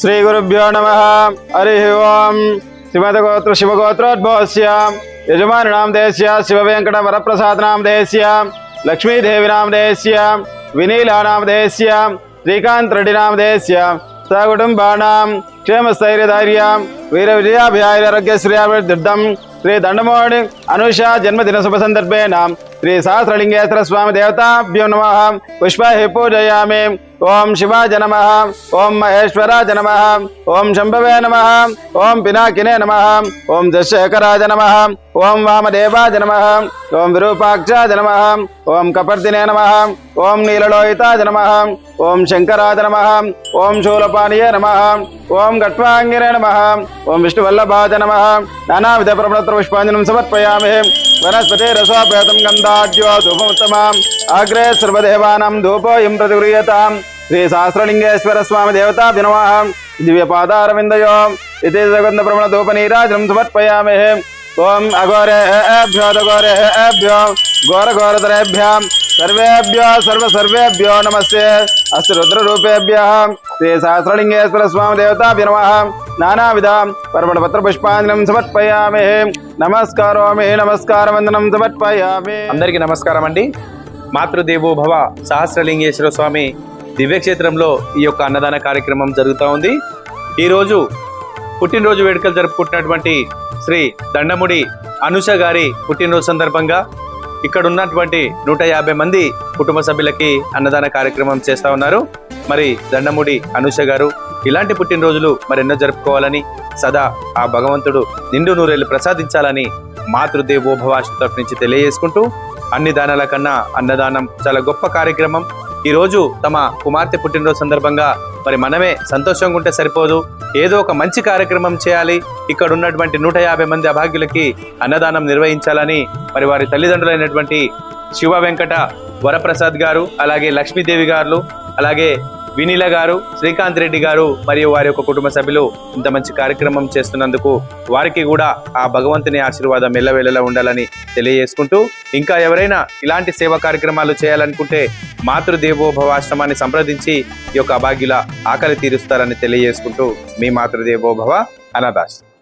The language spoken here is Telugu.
శ్రీ గురుభ్యో నమ హరి ఓం శ్రీమదగోత్ర శివగోత్రోద్భవస్య యజమానినాం దేశ్య శివవేంకట వరప్రసాదనాం దేశ్య లక్ష్మీదేవినాం దేశ్య వినీలానాం దేశ్య శ్రీకాంత్ రెడ్డినాం దేశ్య సకుటుంబానాం క్షేమస్థైర్యధైర్యం వీర విజయాభ్యారోగ్యశ్రేయాభివృద్ధిర్థం శ్రీ దండమోడి అనుష జన్మదిన శుభ సందర్భేణ శ్రీ సహస్రలింగేశ్వర స్వామి దేవతాభ్యో నమ। పుష్పై పూజయామి। ఓం శివాయ నమ ఓం మహేశ్వరాయ నమ ఓం శంభవే నమ ఓం పినాకినే నమ ఓం దశేఖరాయ నమ ఓం వామదేవాయ నమ ఓం విరూపాక్షాయ నమ ఓం కపర్దినే నమ ఓం నీలలోహితాయ నమ ఓం శంకరాయ నమ ఓం శూలపానీయ నమ ఓం గట్వాంగిరే నమ ఓం విష్ణువల్లభాయ నమ నానావిధ ప్రమణత్ర పుష్పాంజనం సమర్పయామి వనస్పతి రసోపేతం గంధాఢ్యో ధూపముత్తమాం అగ్రే సర్వదేవానాం ధూపోయం ప్రతిగృహ్యతాం శ్రీ సహస్రలింగేశ్వర స్వామి దేవతా వినమః దివ్య పాదారవిందయో ఇది జగంధ ప్రమణ ధూప నీరాజనం సమర్పయామి ఓం అఘోరేభ్యో దఘోరేభ్యో ఘోర ఘోరతరేభ్యాం సర్వేభ్యో సర్వ సర్వేభ్యో నమస్తే అస్తి రుద్రరూపేభ్య శ్రీ సహస్రలింగేశ్వర స్వామి దేవతా వినమః నానావిధ పర్వణ పత్ర పుష్పాంజనం సమర్పయామి నమస్కారోమి నమస్కార వందనం సమర్పయామి అందరికీ నమస్కారం అండి మాతృదేవో భవ సహస్రలింగేశ్వర స్వామి దివ్యక్షేత్రంలో ఈ యొక్క అన్నదాన కార్యక్రమం జరుగుతూ ఉంది. ఈరోజు పుట్టినరోజు వేడుకలు జరుపుకుంటున్నటువంటి శ్రీ దండముడి అనుష గారి పుట్టినరోజు సందర్భంగా ఇక్కడ ఉన్నటువంటి నూట యాభై మంది కుటుంబ సభ్యులకి అన్నదాన కార్యక్రమం చేస్తూ ఉన్నారు. మరి దండముడి అనుష గారు ఇలాంటి పుట్టినరోజులు మరెన్నో జరుపుకోవాలని సదా ఆ భగవంతుడు నిండు నూరేళ్ళు ప్రసాదించాలని మాతృదేవోభవాష తరఫు నుంచి తెలియజేసుకుంటూ అన్ని దానాల కన్నా అన్నదానం చాలా గొప్ప కార్యక్రమం. ఈరోజు తమ కుమార్తె పుట్టినరోజు సందర్భంగా మరి మనమే సంతోషంగా ఉంటే సరిపోదు. ఏదో ఒక మంచి కార్యక్రమం చేయాలి. ఇక్కడ ఉన్నటువంటి నూట యాభై మంది అభాగ్యులకి అన్నదానం నిర్వహించాలని మరి వారి తల్లిదండ్రులైనటువంటి శివ వెంకట వరప్రసాద్ గారు అలాగే లక్ష్మీదేవి గారు అలాగే వినీల గారు శ్రీకాంత్ రెడ్డి గారు మరియు వారి యొక్క కుటుంబ సభ్యులు ఇంత మంచి కార్యక్రమం చేస్తున్నందుకు వారికి కూడా ఆ భగవంతుని ఆశీర్వాదం ఎల్లవేళలా ఉండాలని తెలియజేసుకుంటూ ఇంకా ఎవరైనా ఇలాంటి సేవా కార్యక్రమాలు చేయాలనుకుంటే మాతృదేవోభవ ఆశ్రమాన్ని సంప్రదించి ఈ యొక్క అభాగ్యుల ఆకలి తీరుస్తారని తెలియజేసుకుంటూ మీ మాతృదేవోభవ అనాథాశ్రమం.